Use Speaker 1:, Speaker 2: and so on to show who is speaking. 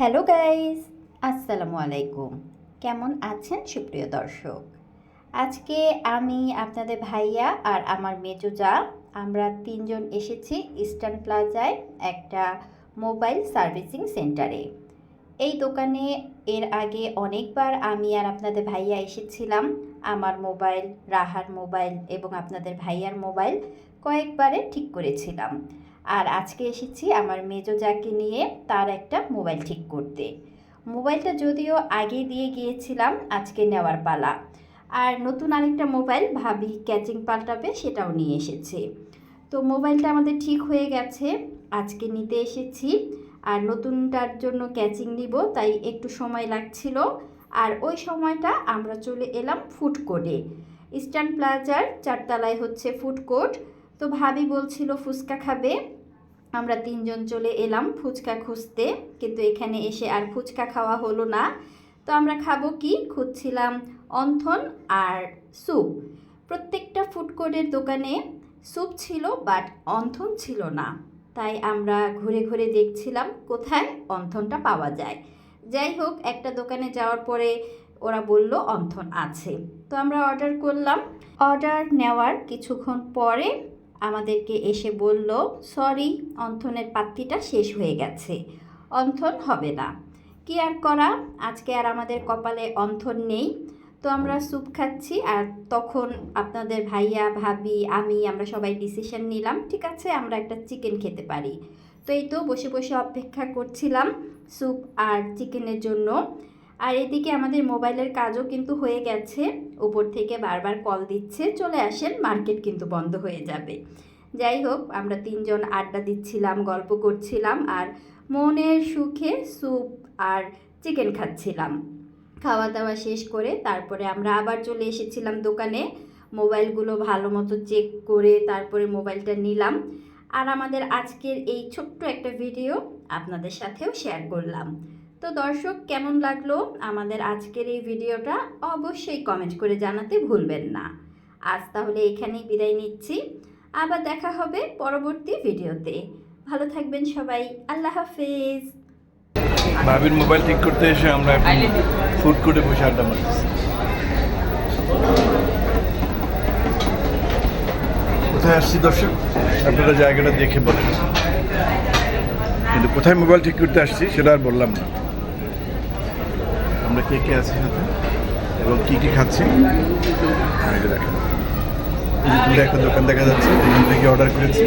Speaker 1: Hello guys, আসসালামু আলাইকুম। কেমন আছেন সুপ্রিয় দর্শক? আজকে আমি আপনাদের ভাইয়া আর আমার মেজো যা, আমরা তিনজন এসেছি ইস্টার্ন প্লাজায় একটা মোবাইল সার্ভিসিং সেন্টারে। এই দোকানে এর আগে অনেকবার আমি আর আপনাদের ভাইয়া এসেছিলাম আমার মোবাইল, রাহার মোবাইল এবং আপনাদের ভাইয়ার মোবাইল কয়েকবারে ঠিক করেছিলাম। আর আজকে এসেছি আমার মেজো যাকে নিয়ে তার একটা মোবাইল ঠিক করতে। মোবাইলটা যদিও আগে দিয়ে গিয়েছিলাম, আজকে নেওয়ার পালা। আর নতুন আরেকটা মোবাইল ভাবি ক্যাচিং পাল্টাবে সেটাও নিয়ে এসেছে। তো মোবাইলটা আমাদের ঠিক হয়ে গেছে। আজকে নিতে এসেছি আর নতুনটার জন্য ক্যাচিং নিব, তাই একটু সময় লাগছিল। আর ওই সময়টা আমরা চলে এলাম ফুড কোর্টে ইস্টার্ন প্লাজার চারতলায় হচ্ছে ফুড কোর্ট তো ভাবি বলছিল, ফুচকা খাবে? আমরা তিনজন চলে এলাম ফুচকা খুঁজতে। কিন্তু এখানে এসে আর ফুচকা খাওয়া হলো না। তো আমরা খাব কি? খুঁজছিলাম অন্থন আর স্যুপ। প্রত্যেকটা ফুড কোর্টের দোকানে স্যুপ ছিল বাট অন্থন ছিল না। তাই আমরা ঘুরে ঘুরে দেখছিলাম কোথায় অন্থনটা পাওয়া যায়। যাই হোক, একটা দোকানে যাওয়ার পরে ওরা বলল অন্থন আছে। তো আমরা অর্ডার করলাম। অর্ডার নেওয়ার কিছুক্ষণ পরে আমাদেরকে এসে বলল, সরি, অন্থনের পাত্তিটা শেষ হয়ে গেছে। অন্থন হবে না। কি আর করা? আজকে আর আমাদের কপালে অন্থন নেই। তো আমরা স্যুপ খাচ্ছি আর তখন আপনাদের ভাইয়া, ভাবি, আমি আমরা সবাই ডিসিশন নিলাম, ঠিক আছে? আমরা একটা চিকেন খেতে পারি। তো এই তো বসে বসে অপেক্ষা করছিলাম স্যুপ আর চিকেনের জন্য। আর এদিকে আমাদের মোবাইলের কাজও কিন্তু হয়ে গেছে। উপর থেকে বারবার কল দিচ্ছে, চলে আসেন মার্কেট কিন্তু বন্ধ হয়ে যাবে। যাই হোক, আমরা তিনজন আড্ডা দিচ্ছিলাম, গল্প করছিলাম আর মনের সুখে স্যুপ আর চিকেন খাচ্ছিলাম। খাওয়া দাওয়া শেষ করে তারপরে আমরা আবার চলে এসেছিলাম দোকানে। মোবাইলগুলো ভালো মতো চেক করে তারপরে মোবাইলটা নিলাম। আর আমাদের আজকের এই ছোট্ট একটা ভিডিও আপনাদের সাথেও শেয়ার করলাম। তো দর্শক, কেমন লাগল আমাদের আজকের এই ভিডিওটা অবশ্যই কমেন্ট করে জানাতে ভুলবেন না। আজ তাহলে এখানেই বিদায় নিচ্ছি। আবার দেখা হবে পরবর্তী ভিডিওতে ভালো থাকবেন সবাই। আল্লাহ হাফেজ।
Speaker 2: ভাবির মোবাইল ঠিক করতে এসে আমরা এখন ফুড কোর্টে বসে আড্ডা মারতেছি। কোথায় আসছি দর্শক? আপনারা জায়গাটা দেখে বলেন। কিন্তু কোথায় মোবাইল ঠিক করতে আসছি সেটা আর বললাম না। আমরা কে কে আছি সাথে? এবং কী কী খাচ্ছি? আমি এটা দেখেন। এই যে দূরে একটা দোকান দেখা যাচ্ছে এখান থেকে অর্ডার করেছি।